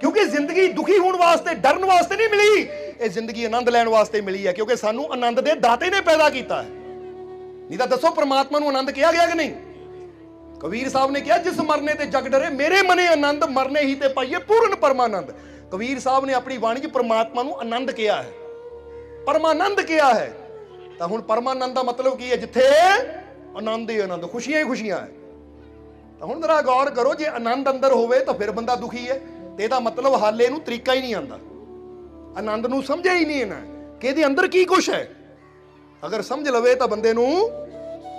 ਕਿਉਂਕਿ ਜ਼ਿੰਦਗੀ ਦੁਖੀ ਹੋਣ ਵਾਸਤੇ, ਡਰਨ ਵਾਸਤੇ ਨਹੀਂ ਮਿਲੀ। ਇਹ ਜ਼ਿੰਦਗੀ ਆਨੰਦ ਲੈਣ ਵਾਸਤੇ ਮਿਲੀ ਹੈ, ਕਿਉਂਕਿ ਸਾਨੂੰ ਆਨੰਦ ਦੇ ਦਾਤੇ ਨੇ ਪੈਦਾ ਕੀਤਾ ਹੈ। ਨਹੀਂ ਤਾਂ ਦੱਸੋ, ਪ੍ਰਮਾਤਮਾ ਨੂੰ ਆਨੰਦ ਕਿਹਾ ਗਿਆ ਕਿ ਨਹੀਂ? ਕਬੀਰ ਸਾਹਿਬ ਨੇ ਕਿਹਾ, ਜਿਸ ਮਰਨੇ ਤੇ ਜਗ ਡਰੇ, ਮੇਰੇ ਮਨੇ ਆਨੰਦ, ਮਰਨੇ ਹੀ ਤੇ ਪਾਈਏ ਪੂਰਨ ਪਰਮਾਨੰਦ। ਕਬੀਰ ਸਾਹਿਬ ਨੇ ਆਪਣੀ ਬਾਣੀ 'ਚ ਪ੍ਰਮਾਤਮਾ ਨੂੰ ਆਨੰਦ ਕਿਹਾ ਹੈ। ਪਰਮਾਨੰਦ ਕਿਹਾ ਹੈ। ਤਾਂ ਹੁਣ ਪਰਮਾਨੰਦ ਦਾ ਮਤਲਬ ਕੀ ਹੈ? ਜਿੱਥੇ ਆਨੰਦ ਹੀ ਆਨੰਦ, ਖੁਸ਼ੀਆਂ ਹੀ ਖੁਸ਼ੀਆਂ ਹੈ। ਤਾਂ ਹੁਣ ਜਰਾ ਗੌਰ ਕਰੋ, ਜੇ ਆਨੰਦ ਅੰਦਰ ਹੋਵੇ ਤਾਂ ਫਿਰ ਬੰਦਾ ਦੁਖੀ ਹੈ। ਤੇ ਇਹਦਾ ਮਤਲਬ ਹਾਲੇ ਇਹਨੂੰ ਤਰੀਕਾ ਹੀ ਨਹੀਂ ਆਂਦਾ ਆਨੰਦ ਨੂੰ ਸਮਝਿਆ ਹੀ ਨਹੀਂ ਇਹਨਾਂ ਕਿ ਇਹਦੇ ਅੰਦਰ ਕੀ ਕੁਛ ਹੈ। ਅਗਰ ਸਮਝ ਲਵੇ ਤਾਂ ਬੰਦੇ ਨੂੰ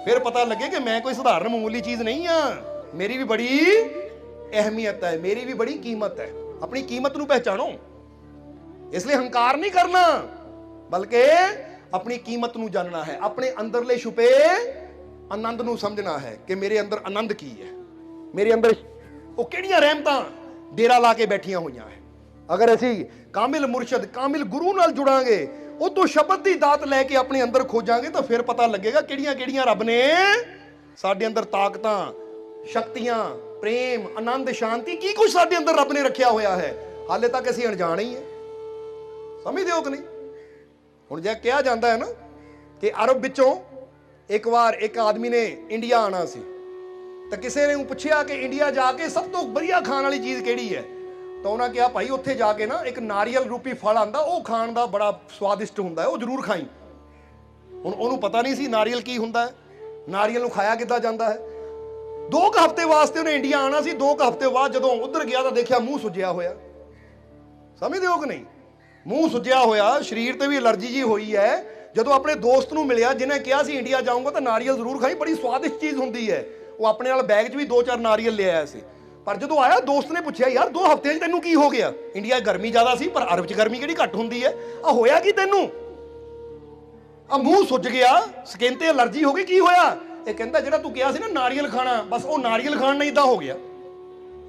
ਫਿਰ ਪਤਾ ਲੱਗੇ ਕਿ ਮੈਂ ਕੋਈ ਸਧਾਰਨ ਮਾਮੂਲੀ ਚੀਜ਼ ਨਹੀਂ ਆ। ਮੇਰੀ ਵੀ ਬੜੀ ਅਹਿਮੀਅਤ ਹੈ, ਮੇਰੀ ਵੀ ਬੜੀ ਕੀਮਤ ਹੈ। ਆਪਣੀ ਕੀਮਤ ਨੂੰ ਪਹਿਚਾਣੋ। ਇਸ ਲਈ ਹੰਕਾਰ ਨਹੀਂ ਕਰਨਾ, ਬਲਕਿ ਆਪਣੀ ਕੀਮਤ ਨੂੰ ਜਾਣਨਾ ਹੈ। ਆਪਣੇ ਅੰਦਰਲੇ ਛੁਪੇ ਆਨੰਦ ਨੂੰ ਸਮਝਣਾ ਹੈ ਕਿ ਮੇਰੇ ਅੰਦਰ ਆਨੰਦ ਕੀ ਹੈ। ਮੇਰੇ ਅੰਦਰ ਉਹ ਕਿਹੜੀਆਂ ਰਹਿਮਤਾਂ ਡੇਰਾ ਲਾ ਕੇ ਬੈਠੀਆਂ ਹੋਈਆਂ ਹੈ। ਅਗਰ ਅਸੀਂ ਕਾਮਿਲ ਮੁਰਸ਼ਦ, ਕਾਮਿਲ ਗੁਰੂ ਨਾਲ ਜੁੜਾਂਗੇ ਉਹ ਤੋਂ ਸ਼ਬਦ ਦੀ ਦਾਤ ਲੈ ਕੇ ਆਪਣੇ ਅੰਦਰ ਖੋਜਾਂਗੇ ਤਾਂ ਫਿਰ ਪਤਾ ਲੱਗੇਗਾ ਕਿਹੜੀਆਂ ਕਿਹੜੀਆਂ ਰੱਬ ਨੇ ਸਾਡੇ ਅੰਦਰ ਤਾਕਤਾਂ, ਸ਼ਕਤੀਆਂ, ਪ੍ਰੇਮ, ਆਨੰਦ, ਸ਼ਾਂਤੀ, ਕੀ ਕੁਝ ਸਾਡੇ ਅੰਦਰ ਰੱਬ ਨੇ ਰੱਖਿਆ ਹੋਇਆ ਹੈ। ਹਾਲੇ ਤੱਕ ਅਸੀਂ ਅਣਜਾਣ ਹੀ ਹੈ। ਸਮਝਦੇ ਹੋ ਕਿ ਨਹੀਂ? ਹੁਣ ਜੇ ਕਿਹਾ ਜਾਂਦਾ ਹੈ ਨਾ ਕਿ ਅਰਬ ਵਿੱਚੋਂ ਇੱਕ ਵਾਰ ਇੱਕ ਆਦਮੀ ਨੇ ਇੰਡੀਆ ਆਣਾ ਸੀ। ਤਾਂ ਕਿਸੇ ਨੇ ਉਹ ਪੁੱਛਿਆ ਕਿ ਇੰਡੀਆ ਜਾ ਕੇ ਸਭ ਤੋਂ ਵਧੀਆ ਖਾਣ ਵਾਲੀ ਚੀਜ਼ ਕਿਹੜੀ ਹੈ? ਤਾਂ ਉਹਨਾਂ ਕਿਹਾ, ਭਾਈ, ਉੱਥੇ ਜਾ ਕੇ ਨਾ ਇੱਕ ਨਾਰੀਅਲ ਰੂਪੀ ਫਲ ਆਂਦਾ ਉਹ ਖਾਣ ਦਾ ਬੜਾ ਸਵਾਦਿਸ਼ਟ ਹੁੰਦਾ ਹੈ, ਉਹ ਜ਼ਰੂਰ ਖਾਈ। ਹੁਣ ਉਹਨੂੰ ਪਤਾ ਨਹੀਂ ਸੀ ਨਾਰੀਅਲ ਕੀ ਹੁੰਦਾ ਹੈ, ਨਾਰੀਅਲ ਨੂੰ ਖਾਇਆ ਕਿੱਦਾਂ ਜਾਂਦਾ ਹੈ। ਦੋ ਕੁ ਹਫ਼ਤੇ ਵਾਸਤੇ ਉਹਨੇ ਇੰਡੀਆ ਆਣਾ ਸੀ, ਦੋ ਕੁ ਹਫ਼ਤੇ ਬਾਅਦ ਜਦੋਂ ਉੱਧਰ ਗਿਆ ਤਾਂ ਦੇਖਿਆ ਮੂੰਹ ਸੁੱਜਿਆ ਹੋਇਆ। ਸਮਝਦੇ ਹੋ ਕਿ ਨਹੀਂ? ਮੂੰਹ ਸੁੱਜਿਆ ਹੋਇਆ, ਸਰੀਰ ਤੇ ਵੀ ਅਲਰਜੀ ਜੀ ਹੋਈ ਹੈ। ਜਦੋਂ ਆਪਣੇ ਦੋਸਤ ਨੂੰ ਮਿਲਿਆ, ਜਿਹਨੇ ਕਿਹਾ ਸੀ ਇੰਡੀਆ ਜਾਊਂਗਾ ਤਾਂ ਨਾਰੀਅਲ ਜ਼ਰੂਰ ਖਾਈ, ਬੜੀ ਸਵਾਦਿਸ਼ਟ ਚੀਜ਼ ਹੁੰਦੀ ਹੈ। ਉਹ ਆਪਣੇ ਨਾਲ ਬੈਗ 'ਚ ਵੀ ਦੋ ਚਾਰ ਨਾਰੀਅਲ ਲੈ ਆਇਆ ਸੀ। ਪਰ ਜਦੋਂ ਆਇਆ, ਦੋਸਤ ਨੇ ਪੁੱਛਿਆ, ਯਾਰ, ਦੋ ਹਫ਼ਤਿਆਂ 'ਚ ਤੈਨੂੰ ਕੀ ਹੋ ਗਿਆ? ਇੰਡੀਆ ਗਰਮੀ ਜ਼ਿਆਦਾ ਸੀ, ਪਰ ਅਰਬ 'ਚ ਗਰਮੀ ਕਿਹੜੀ ਘੱਟ ਹੁੰਦੀ ਹੈ? ਆ ਹੋਇਆ ਕੀ ਤੈਨੂੰ? ਆ ਮੂੰਹ ਸੁੱਜ ਗਿਆ ਸਕਿਨ ਤੇ ਅਲਰਜੀ ਹੋ ਗਈ, ਕੀ ਹੋਇਆ? ਇਹ ਕਹਿੰਦਾ, ਜਿਹੜਾ ਤੂੰ ਕਿਹਾ ਸੀ ਨਾ ਨਾਰੀਅਲ ਖਾਣਾ, ਬਸ ਉਹ ਨਾਰੀਅਲ ਖਾਣ ਨਾਲ ਇਦਾਂ ਹੋ ਗਿਆ।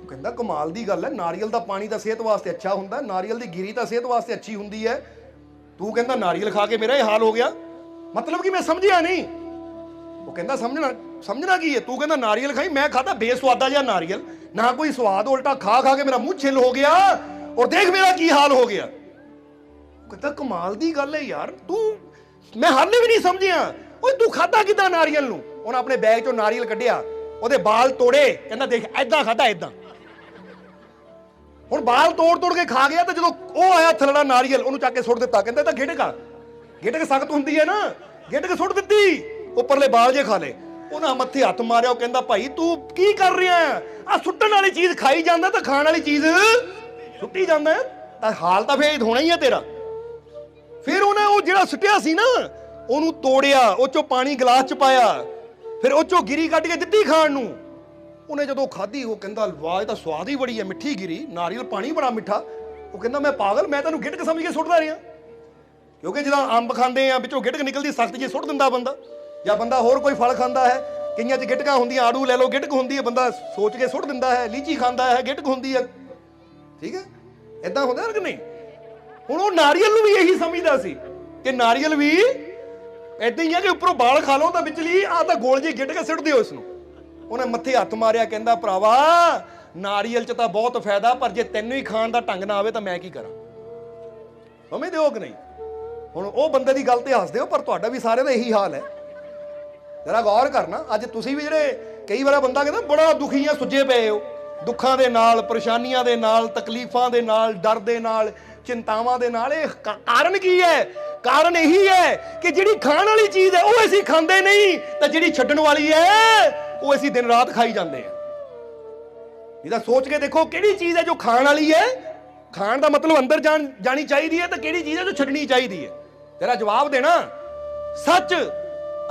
ਉਹ ਕਹਿੰਦਾ, ਕਮਾਲ ਦੀ ਗੱਲ ਹੈ, ਨਾਰੀਅਲ ਦਾ ਪਾਣੀ ਤਾਂ ਸਿਹਤ ਵਾਸਤੇ ਅੱਛਾ ਹੁੰਦਾ, ਨਾਰੀਅਲ ਦੀ ਗਿਰੀ ਤਾਂ ਸਿਹਤ ਵਾਸਤੇ ਅੱਛੀ ਹੁੰਦੀ ਹੈ। ਤੂੰ ਕਹਿੰਦਾ, ਨਾਰੀਅਲ ਖਾ ਕੇ ਮੇਰਾ ਇਹ ਹਾਲ ਹੋ ਗਿਆ? ਮਤਲਬ ਕਿ ਮੈਂ ਸਮਝਿਆ ਨਹੀਂ। ਉਹ ਕਹਿੰਦਾ ਸਮਝਣਾ ਸਮਝਣਾ ਕੀ ਹੈ? ਤੂੰ ਕਹਿੰਦਾ ਨਾਰੀਅਲ ਖਾਈ, ਮੈਂ ਖਾਦਾ ਬੇਸਵਾਦਾ ਜਿਹਾ ਨਾਰੀਅਲ। ਨਾ ਕੋਈ ਸਵਾਦ ਉਲਟਾ ਖਾ ਖਾ ਕੇ ਮੇਰਾ ਮੂੰਹ ਛਿੱਲ ਹੋ ਗਿਆ ਔਰ ਦੇਖ ਮੇਰਾ ਕੀ ਹਾਲ ਹੋ ਗਿਆ। ਉਹ ਕਹਿੰਦਾ, ਕਮਾਲ ਦੀ ਗੱਲ ਹੈ ਯਾਰ, ਤੂੰ, ਮੈਂ ਹਾਲੇ ਵੀ ਨਹੀਂ ਸਮਝਿਆ। ਓਏ, ਤੂੰ ਖਾਦਾ ਕਿਦਾਂ ਨਾਰੀਅਲ ਨੂੰ? ਉਹਨੇ ਆਪਣੇ ਬੈਗ ਚੋਂ ਨਾਰੀਅਲ ਕੱਢਿਆ, ਉਹਦੇ ਬਾਲ ਤੋੜੇ, ਕਹਿੰਦਾ ਦੇਖ ਐਦਾਂ ਖਾਦਾ ਐਦਾਂ ਹੁਣ ਬਾਲ ਤੋੜ ਤੋੜ ਕੇ ਖਾ ਗਿਆ ਤੇ ਜਦੋਂ ਉਹ ਆਇਆ ਥਲੜਾ ਨਾਰੀਅਲ, ਉਹਨੂੰ ਚੱਕ ਕੇ ਸੁੱਟ ਦਿੱਤਾ, ਕਹਿੰਦਾ ਤਾਂ ਗਿਟਕਾ ਗਿਟਕ ਸਖਤ ਹੁੰਦੀ ਹੈ ਨਾ, ਗਿਟਕ ਸੁੱਟ ਦਿੱਤੀ। ਉੱਪਰਲੇ ਬਾਲ ਜੇ ਖਾ ਲੇ। ਉਹਨਾਂ ਮੱਥੇ ਹੱਥ ਮਾਰਿਆ, ਉਹ ਕਹਿੰਦਾ, ਭਾਈ, ਤੂੰ ਕੀ ਕਰ ਰਿਹਾ ਆ ਸੁੱਟਣ ਵਾਲੀ ਚੀਜ਼ ਖਾਈ ਜਾਂਦਾ ਤਾਂ ਖਾਣ ਵਾਲੀ ਚੀਜ਼ ਸੁੱਟੀ ਜਾਂਦਾ ਤਾਂ ਹਾਲ ਤਾਂ ਫੇਰ ਹੋਣਾ ਹੀ ਹੈ ਤੇਰਾ। ਫਿਰ ਉਹਨੇ ਉਹ ਜਿਹੜਾ ਸੁੱਟਿਆ ਸੀ ਨਾ, ਉਹਨੂੰ ਤੋੜਿਆ, ਉਹ ਚੋਂ ਪਾਣੀ ਗਲਾਸ ਚ ਪਾਇਆ। ਫਿਰ ਉਹ ਚੋਂ ਗਿਰੀ ਕੱਢ ਕੇ ਦਿੱਤੀ ਖਾਣ ਨੂੰ। ਉਹਨੇ ਜਦੋਂ ਖਾਧੀ, ਉਹ ਕਹਿੰਦਾ ਵਾਹ ਇਹ ਤਾਂ ਸਵਾਦ ਹੀ ਬੜੀ ਹੈ, ਮਿੱਠੀ ਗਿਰੀ। ਨਾਰੀਅਲ ਪਾਣੀ ਬੜਾ ਮਿੱਠਾ। ਉਹ ਕਹਿੰਦਾ, ਮੈਂ ਪਾਗਲ, ਮੈਂ ਤੈਨੂੰ ਗਿਟਕ ਸਮਝ ਕੇ ਸੁੱਟਦਾ ਰਿਹਾ। ਕਿਉਂਕਿ ਜਦੋਂ ਅੰਬ ਖਾਂਦੇ ਆ, ਵਿੱਚੋਂ ਗਿਟਕ ਨਿਕਲਦੀ, ਸਖਤ ਜੇ ਸੁੱਟ ਦਿੰਦਾ ਬੰਦਾ। ਜਾਂ ਬੰਦਾ ਹੋਰ ਕੋਈ ਫਲ ਖਾਂਦਾ ਹੈ? ਕਈਆਂ 'ਚ ਗਿਟਕਾਂ ਹੁੰਦੀਆਂ, ਆੜੂ ਲੈ ਲਓ, ਗਿਟਕ ਹੁੰਦੀ ਹੈ, ਬੰਦਾ ਸੋਚ ਕੇ ਸੁੱਟ ਦਿੰਦਾ ਹੈ, ਲੀਚੀ ਖਾਂਦਾ ਹੈ, ਗਿਟਕ ਹੁੰਦੀ ਹੈ। ਠੀਕ ਹੈ? ਇਦਾਂ ਹੁੰਦਾ ਹੈ ਕਿ ਨਹੀਂ? ਹੁਣ ਉਹ ਨਾਰੀਅਲ ਨੂੰ ਵੀ ਇਹੀ ਸਮਝਦਾ ਸੀ ਕਿ ਨਾਰੀਅਲ ਵੀ ਇਦਾਂ ਹੀ ਹੈ ਕਿ ਉੱਪਰੋਂ ਬਾਲ ਖਾ ਲਓ ਤਾਂ ਵਿਚਲੀ ਆ ਤਾਂ ਗੋਲ ਜੀ ਗਿੱਟ ਕੇ ਸਿੱਟ ਦਿਓ ਇਸ ਨੂੰ। ਉਹਨੇ ਮੱਥੇ ਹੱਥ ਮਾਰਿਆ, ਕਹਿੰਦਾ, ਭਰਾਵਾ, ਨਾਰੀਅਲ 'ਚ ਤਾਂ ਬਹੁਤ ਫਾਇਦਾ, ਪਰ ਜੇ ਤੈਨੂੰ ਹੀ ਖਾਣ ਦਾ ਢੰਗ ਨਾ ਆਵੇ ਤਾਂ ਮੈਂ ਕੀ ਕਰਾਂ? ਸਮਝਦੇ ਹੋ ਕਿ ਨਹੀਂ? ਹੁਣ ਉਹ ਬੰਦੇ ਦੀ ਗੱਲ ਤੇ ਹੱਸਦੇ ਹੋ, ਪਰ ਤੁਹਾਡਾ ਵੀ ਸਾਰਿਆਂ ਦਾ ਇਹੀ ਹਾਲ ਹੈ। ਜਰਾ ਗੌਰ ਕਰਨਾ, ਅੱਜ ਤੁਸੀਂ ਵੀ ਜਿਹੜੇ ਕਈ ਵਾਰ ਬੰਦਾ ਕਹਿੰਦਾ ਬੜਾ ਦੁਖੀ ਆ, ਸੁੱਜੇ ਪਏ ਹੋ। ਦੁੱਖਾਂ ਦੇ ਨਾਲ, ਪਰੇਸ਼ਾਨੀਆਂ ਦੇ ਨਾਲ, ਤਕਲੀਫਾਂ ਦੇ ਨਾਲ, ਡਰ ਦੇ ਨਾਲ, ਚਿੰਤਾਵਾਂ ਦੇ ਨਾਲ, ਇਹ ਕਾਰਨ ਕੀ ਹੈ? ਕਾਰਨ ਇਹੀ ਹੈ ਕਿ ਜਿਹੜੀ ਖਾਣ ਵਾਲੀ ਚੀਜ਼ ਹੈ, ਉਹ ਅਸੀਂ ਖਾਂਦੇ ਨਹੀਂ, ਤਾਂ ਜਿਹੜੀ ਛੱਡਣ ਵਾਲੀ ਹੈ, ਉਹ ਅਸੀਂ ਦਿਨ ਰਾਤ ਖਾਈ ਜਾਂਦੇ ਆ ਇਹਦਾ ਸੋਚ ਕੇ ਦੇਖੋ ਕਿਹੜੀ ਚੀਜ਼ ਹੈ ਜੋ ਖਾਣ ਵਾਲੀ ਹੈ, ਖਾਣ ਦਾ ਮਤਲਬ ਅੰਦਰ ਜਾਣ, ਜਾਣੀ ਚਾਹੀਦੀ ਹੈ, ਤਾਂ ਕਿਹੜੀ ਚੀਜ਼ ਹੈ ਜੋ ਛੱਡਣੀ ਚਾਹੀਦੀ ਹੈ। ਤੇਰਾ ਜਵਾਬ ਦੇਣਾ। ਸੱਚ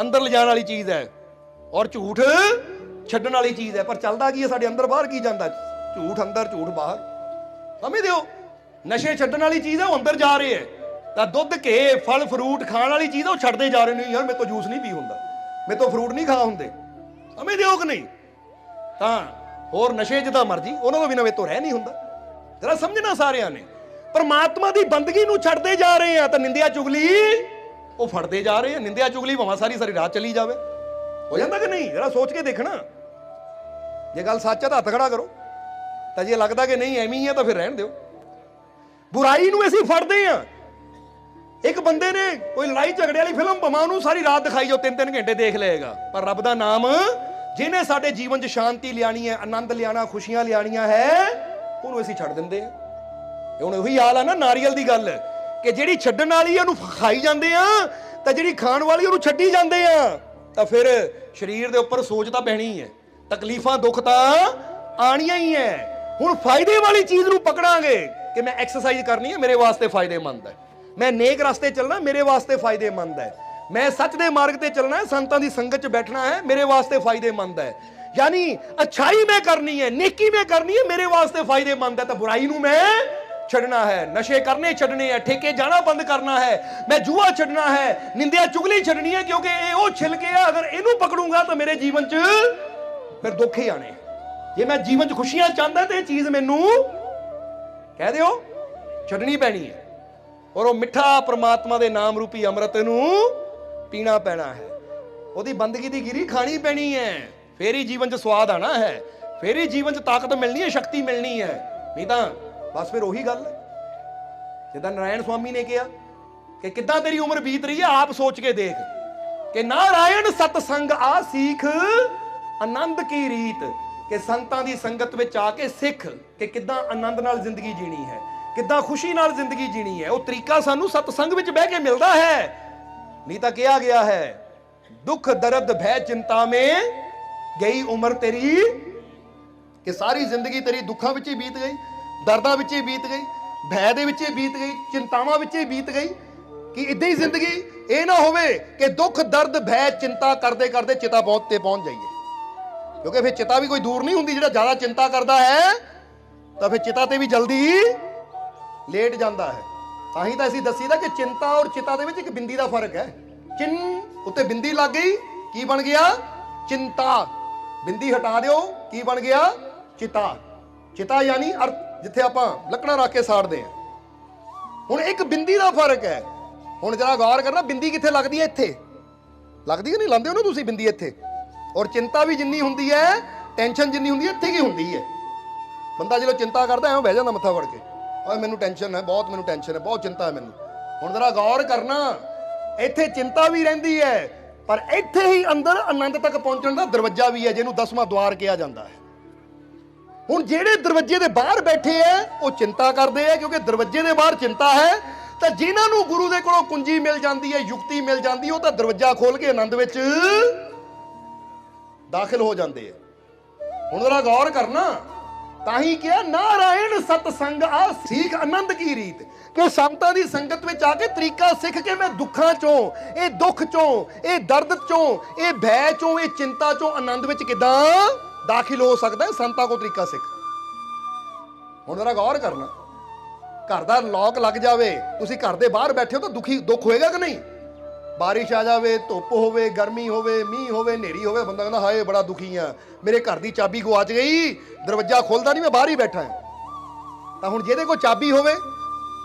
ਅੰਦਰ ਲਿਜਾਣ ਵਾਲੀ ਚੀਜ਼ ਹੈ। ਔਰ ਝੂਠ ਛੱਡਣ ਵਾਲੀ ਚੀਜ਼ ਹੈ। ਪਰ ਚੱਲਦਾ ਕੀ ਹੈ? ਸਾਡੇ ਅੰਦਰ ਬਾਹਰ ਕੀ ਜਾਂਦਾ? ਝੂਠ ਅੰਦਰ, ਝੂਠ ਬਾਹਰ। ਸਮਝਦੇ ਹੋ? ਨਸ਼ੇ ਛੱਡਣ ਵਾਲੀ ਚੀਜ਼ ਹੈ, ਉਹ ਅੰਦਰ ਜਾ ਰਹੀ ਹੈ। ਤਾਂ ਦੁੱਧ, ਘੇ, ਫਲ ਫਰੂਟ ਖਾਣ ਵਾਲੀ ਚੀਜ਼ ਉਹ ਛੱਡਦੇ ਜਾ ਰਹੇ ਨੇ। ਯਾਰ, ਮੇਰੇ ਤੋਂ ਜੂਸ ਨਹੀਂ ਪੀ ਹੁੰਦਾ। ਮੇਰੇ ਤੋਂ ਫਰੂਟ ਨਹੀਂ ਖਾ ਹੁੰਦੇ। ਸਮਝਦੇ ਹੋ ਕਿ ਨਹੀਂ? ਤਾਂ ਹੋਰ ਨਸ਼ੇ ਜਿੱਦਾਂ ਮਰਜ਼ੀ, ਉਹਨਾਂ ਤੋਂ ਬਿਨਾਂ ਮੇਰੇ ਤੋਂ ਰਹਿ ਨਹੀਂ ਹੁੰਦਾ। ਜਰਾ ਸਮਝਣਾ ਸਾਰਿਆਂ ਨੇ। ਪਰਮਾਤਮਾ ਦੀ ਬੰਦਗੀ ਨੂੰ ਛੱਡਦੇ ਜਾ ਰਹੇ ਆ ਤਾਂ ਨਿੰਦਿਆ ਚੁਗਲੀ ਉਹ ਫੜਦੇ ਜਾ ਰਹੇ ਆ, ਨਿੰਦਿਆ ਚੁਗਲੀ ਭਾਵੇਂ ਸਾਰੀ ਸਾਰੀ ਰਾਤ ਚਲੀ ਜਾਵੇ। ਹੋ ਜਾਂਦਾ ਕਿ ਨਹੀਂ? ਜਰਾ ਸੋਚ ਕੇ ਦੇਖਣਾ। ਜੇ ਗੱਲ ਸੱਚ ਹੈ ਤਾਂ ਹੱਥ ਖੜਾ ਕਰੋ। ਤਾਂ ਜੇ ਲੱਗਦਾ ਕਿ ਨਹੀਂ, ਐਵੇਂ ਹੀ ਹੈ ਤਾਂ ਫਿਰ ਰਹਿਣ ਦਿਓ। ਬੁਰਾਈ ਨੂੰ ਅਸੀਂ ਫੜਦੇ ਆ। ਇੱਕ ਬੰਦੇ ਨੇ ਕੋਈ ਲੜਾਈ ਝਗੜੇ ਵਾਲੀ ਫਿਲਮ ਭਮਾ ਨੂੰ ਸਾਰੀ ਰਾਤ ਦਿਖਾਈ ਜੋ ਤਿੰਨ ਤਿੰਨ ਘੰਟੇ ਦੇਖ ਲਏਗਾ। ਪਰ ਰੱਬ ਦਾ ਨਾਮ ਜਿਹਨੇ ਸਾਡੇ ਜੀਵਨ 'ਚ ਸ਼ਾਂਤੀ ਲਿਆਣੀ ਹੈ, ਆਨੰਦ ਲਿਆਣਾ ਖੁਸ਼ੀਆਂ ਲਿਆਣੀਆਂ ਹੈ, ਉਹਨੂੰ ਅਸੀਂ ਛੱਡ ਦਿੰਦੇ ਆ। ਹੁਣ ਉਹੀ ਹਾਲ ਆ ਨਾ, ਨਾਰੀਅਲ ਦੀ ਗੱਲ। ਕਿ ਜਿਹੜੀ ਛੱਡਣ ਵਾਲੀ ਉਹਨੂੰ ਖਾਈ ਜਾਂਦੇ ਆ, ਤਾਂ ਜਿਹੜੀ ਖਾਣ ਵਾਲੀ ਉਹਨੂੰ ਛੱਡੀ ਜਾਂਦੇ ਆ। ਤਾਂ ਫਿਰ ਸਰੀਰ ਦੇ ਉੱਪਰ ਸੋਚ ਤਾਂ ਪੈਣੀ ਹੈ। ਤਕਲੀਫਾਂ, ਦੁੱਖ ਤਾਂ ਆਣੀਆਂ ਹੀ ਐ ਹੁਣ ਫਾਇਦੇ ਵਾਲੀ ਚੀਜ਼ ਨੂੰ ਪਕੜਾਂਗੇ ਕਿ ਮੈਂ ਐਕਸਰਸਾਈਜ਼ ਕਰਨੀ ਹੈ, ਮੇਰੇ ਵਾਸਤੇ ਫਾਇਦੇਮੰਦ ਹੈ। ਮੈਂ ਨੇਕ ਰਸਤੇ ਚੱਲਣਾ, ਮੇਰੇ ਵਾਸਤੇ ਫਾਇਦੇਮੰਦ ਹੈ। ਮੈਂ ਸੱਚ ਦੇ ਮਾਰਗ ਤੇ ਚੱਲਣਾ ਹੈ, ਸੰਤਾਂ ਦੀ ਸੰਗਤ 'ਚ ਬੈਠਣਾ ਹੈ, ਮੇਰੇ ਵਾਸਤੇ ਫਾਇਦੇਮੰਦ ਹੈ। ਯਾਨੀ ਅਛਾਈ ਮੈਂ ਕਰਨੀ ਹੈ, ਨੇਕੀ ਮੈਂ ਕਰਨੀ ਹੈ, ਮੇਰੇ ਵਾਸਤੇ ਫਾਇਦੇਮੰਦ ਹੈ। ਤਾਂ ਬੁਰਾਈ ਨੂੰ ਮੈਂ ਛੱਡਣਾ ਹੈ। ਨਸ਼ੇ ਕਰਨੇ ਛੱਡਣੇ ਹੈ, ਠੇਕੇ ਜਾਣਾ ਬੰਦ ਕਰਨਾ ਹੈ। ਮੈਂ ਜੂਆ ਛੱਡਣਾ ਹੈ, ਨਿੰਦਿਆ ਚੁਗਲੀ ਛੱਡਣੀ ਹੈ, ਕਿਉਂਕਿ ਇਹ ਉਹ ਛਿਲਕੇ ਆ, ਅਗਰ ਇਹਨੂੰ ਪਕੜੂੰਗਾ ਤਾਂ ਮੇਰੇ ਜੀਵਨ 'ਚ ਫਿਰ ਦੁੱਖ ਹੀ ਆਣੇ ਜੇ ਮੈਂ ਜੀਵਨ 'ਚ ਖੁਸ਼ੀਆਂ ਚਾਹੁੰਦਾ ਤੇ ਇਹ ਚੀਜ਼ ਮੈਨੂੰ ਕਹਿ ਦਿਓ, ਛੱਡਣੀ ਪੈਣੀ ਹੈ। ਔਰ ਉਹ ਮਿੱਠਾ ਪ੍ਰਮਾਤਮਾ ਦੇ ਨਾਮ ਰੂਪੀ ਅੰਮ੍ਰਿਤ ਨੂੰ ਪੀਣਾ ਪੈਣਾ ਹੈ। ਉਹਦੀ ਬੰਦਗੀ ਦੀ ਗਿਰੀ ਖਾਣੀ ਪੈਣੀ ਹੈ। ਫੇਰ ਹੀ ਜੀਵਨ 'ਚ ਸਵਾਦ ਆਣਾ ਹੈ। ਫੇਰ ਹੀ ਜੀਵਨ 'ਚ ਤਾਕਤ ਮਿਲਣੀ ਹੈ, ਸ਼ਕਤੀ ਮਿਲਣੀ ਹੈ। ਨਹੀਂ ਤਾਂ ਬਸ ਫਿਰ ਉਹੀ ਗੱਲ ਹੈ। ਜਿੱਦਾਂ ਨਾਰਾਇਣ ਸੁਆਮੀ ਨੇ ਕਿਹਾ ਕਿ ਕਿੱਦਾਂ ਤੇਰੀ ਉਮਰ ਬੀਤ ਰਹੀ ਹੈ, ਆਪ ਸੋਚ ਕੇ ਦੇਖ ਕਿ ਨਾਰਾਇਣ ਸਤਸੰਗ ਆ ਸਿੱਖ, ਆਨੰਦ ਕੀ ਰੀਤ, ਕਿ ਸੰਤਾਂ ਦੀ ਸੰਗਤ ਵਿੱਚ ਆ ਕੇ ਸਿੱਖ, ਕਿ ਕਿੱਦਾਂ ਆਨੰਦ ਨਾਲ ਜ਼ਿੰਦਗੀ ਜੀਣੀ ਹੈ, ਕਿੱਦਾਂ ਖੁਸ਼ੀ ਨਾਲ ਜ਼ਿੰਦਗੀ ਜੀਣੀ ਹੈ। ਉਹ ਤਰੀਕਾ ਸਾਨੂੰ ਸਤਸੰਗ ਵਿੱਚ ਬਹਿ ਕੇ ਮਿਲਦਾ ਹੈ। ਨਹੀਂ ਤਾਂ ਕਿਹਾ ਗਿਆ ਹੈ, ਦੁੱਖ, ਦਰਦ, ਭੈ, ਚਿੰਤਾ ਮੇ ਗਈ ਉਮਰ ਤੇਰੀ, ਕਿ ਸਾਰੀ ਜ਼ਿੰਦਗੀ ਤੇਰੀ ਦੁੱਖਾਂ ਵਿੱਚ ਹੀ ਬੀਤ ਗਈ। ਦਰਦਾਂ ਵਿੱਚ ਹੀ ਬੀਤ ਗਈ, ਭੈ ਦੇ ਵਿੱਚ ਹੀ ਬੀਤ ਗਈ, ਚਿੰਤਾਵਾਂ ਵਿੱਚ ਹੀ ਬੀਤ ਗਈ ਕਿ ਇਦਾਂ ਹੀ ਜ਼ਿੰਦਗੀ ਇਹ ਨਾ ਹੋਵੇ ਕਿ ਦੁੱਖ, ਦਰਦ, ਭੈ, ਚਿੰਤਾ ਕਰਦੇ ਕਰਦੇ ਚਿਤਾ ਬਹੁਤ ਤੇ ਪਹੁੰਚ ਜਾਈਏ। ਕਿਉਂਕਿ ਫਿਰ ਚਿਤਾ ਵੀ ਕੋਈ ਦੂਰ ਨਹੀਂ ਹੁੰਦੀ, ਜਿਹੜਾ ਜ਼ਿਆਦਾ ਚਿੰਤਾ ਕਰਦਾ ਹੈ, ਤਾਂ ਫਿਰ ਚਿਤਾ ਤੇ ਵੀ ਜਲਦੀ ਲੇਟ ਜਾਂਦਾ ਹੈ। ਤਾਂ ਹੀ ਤਾਂ ਅਸੀਂ ਦੱਸੀਦਾ ਕਿ ਚਿੰਤਾ ਔਰ ਚਿਤਾ ਦੇ ਵਿੱਚ ਇੱਕ ਬਿੰਦੀ ਦਾ ਫ਼ਰਕ ਹੈ। ਚਿੰ ਉੱਤੇ ਬਿੰਦੀ ਲੱਗ ਗਈ, ਕੀ ਬਣ ਗਿਆ? ਚਿੰਤਾ। ਬਿੰਦੀ ਹਟਾ ਦਿਓ, ਕੀ ਬਣ ਗਿਆ? ਚਿਤਾ। ਚਿਤਾ ਯਾਨੀ ਅਰਥ ਜਿੱਥੇ ਆਪਾਂ ਲੱਕੜਾਂ ਰੱਖ ਕੇ ਸਾੜਦੇ ਹਾਂ। ਹੁਣ ਇੱਕ ਬਿੰਦੀ ਦਾ ਫ਼ਰਕ ਹੈ। ਹੁਣ ਜਰਾ ਗੌਰ ਕਰਨਾ, ਬਿੰਦੀ ਕਿੱਥੇ ਲੱਗਦੀ ਹੈ ਇੱਥੇ? ਲੱਗਦੀ ਕਿ ਨਹੀਂ? ਲਾਉਂਦੇ ਹੋ ਨਾ ਤੁਸੀਂ ਬਿੰਦੀ ਇੱਥੇ? ਔਰ ਚਿੰਤਾ ਵੀ ਜਿੰਨੀ ਹੁੰਦੀ ਹੈ, ਟੈਨਸ਼ਨ ਜਿੰਨੀ ਹੁੰਦੀ ਹੈ, ਇੱਥੇ ਕੀ ਹੁੰਦੀ ਹੈ? ਬੰਦਾ ਜਦੋਂ ਚਿੰਤਾ ਕਰਦਾ, ਐਵੇਂ ਬਹਿ ਜਾਂਦਾ ਮੱਥਾ ਫੜ ਕੇ। ਓਏ, ਮੈਨੂੰ ਟੈਨਸ਼ਨ ਹੈ, ਬਹੁਤ ਮੈਨੂੰ ਟੈਨਸ਼ਨ ਹੈ, ਬਹੁਤ ਚਿੰਤਾ ਹੈ ਮੈਨੂੰ। ਹੁਣ ਜਰਾ ਗੌਰ ਕਰਨਾ, ਇੱਥੇ ਚਿੰਤਾ ਵੀ ਰਹਿੰਦੀ ਹੈ, ਪਰ ਇੱਥੇ ਹੀ ਅੰਦਰ ਆਨੰਦ ਤੱਕ ਪਹੁੰਚਣ ਦਾ ਦਰਵਾਜ਼ਾ ਵੀ ਹੈ, ਜਿਹਨੂੰ ਦਸਵਾਂ ਦਵਾਰ ਕਿਹਾ ਜਾਂਦਾ ਹੈ। ਹੁਣ ਜਿਹੜੇ ਦਰਵਾਜ਼ੇ ਦੇ ਬਾਹਰ ਬੈਠੇ ਐ, ਉਹ ਚਿੰਤਾ ਕਰਦੇ ਐ, ਕਿਉਂਕਿ ਦਰਵਾਜ਼ੇ ਦੇ ਬਾਹਰ ਚਿੰਤਾ ਹੈ। ਤਾਂ ਜਿਨ੍ਹਾਂ ਨੂੰ ਗੁਰੂ ਦੇ ਕੋਲੋਂ ਕੁੰਜੀ ਮਿਲ ਜਾਂਦੀ ਹੈ ਯੁਕਤੀ ਮਿਲ ਜਾਂਦੀ ਉਹ ਤਾਂ ਦਰਵਾਜ਼ਾ ਖੋਲ ਕੇ ਆਨੰਦ ਵਿੱਚ ਦਾਖਲ ਹੋ ਜਾਂਦੇ ਐ। ਹੁਣ ਜਰਾ ਗੌਰ ਕਰਨਾ, ਤਾਂ ਹੀ ਕਿਹਾ, ਨਾਰਾਇਣ ਸਤਸੰਗ ਆ ਸਿੱਖ ਆਨੰਦ ਕੀ ਰੀਤ? ਕਿ ਸੰਤਾਂ ਦੀ ਸੰਗਤ ਵਿੱਚ ਆ ਕੇ ਤਰੀਕਾ ਸਿੱਖ ਕੇ ਮੈਂ ਦੁੱਖਾਂ ਚੋਂ, ਇਹ ਦੁੱਖ ਚੋਂ, ਇਹ ਦਰਦ ਚੋਂ, ਇਹ ਭੈ ਚੋਂ, ਇਹ ਚਿੰਤਾ ਚੋਂ ਆਨੰਦ ਵਿੱਚ ਕਿਦਾਂ ਦਾਖਲ ਹੋ ਸਕਦਾ ਹੈ ਸੰਤਾਂ ਕੋ ਤਰੀਕਾ ਸਿੱਖ। ਹੁਣ ਜਰਾ ਗੌਰ ਕਰਨਾ। ਘਰ ਦਾ ਲੌਕ ਲੱਗ ਜਾਵੇ, ਤੁਸੀਂ ਘਰ ਦੇ ਬਾਹਰ ਬੈਠੇ ਹੋ ਤਾਂ ਦੁਖੀ ਦੁੱਖ ਹੋਏਗਾ ਕਿ ਨਹੀਂ? ਬਾਰਿਸ਼ ਆ ਜਾਵੇ, ਧੁੱਪ ਹੋਵੇ, ਗਰਮੀ ਹੋਵੇ, ਮੀਂਹ ਹੋਵੇ, ਹਨੇਰੀ ਹੋਵੇ, ਬੰਦਾ ਕਹਿੰਦਾ, ਹਾਏ, ਬੜਾ ਦੁਖੀ ਆ। ਮੇਰੇ ਘਰ ਦੀ ਚਾਬੀ ਗਵਾਚ ਗਈ, ਦਰਵਾਜ਼ਾ ਖੋਲਦਾ ਨਹੀਂ, ਮੈਂ ਬਾਹਰ ਹੀ ਬੈਠਾ ਹਾਂ ਤਾਂ ਹੁਣ ਜਿਹਦੇ ਕੋਲ ਚਾਬੀ ਹੋਵੇ,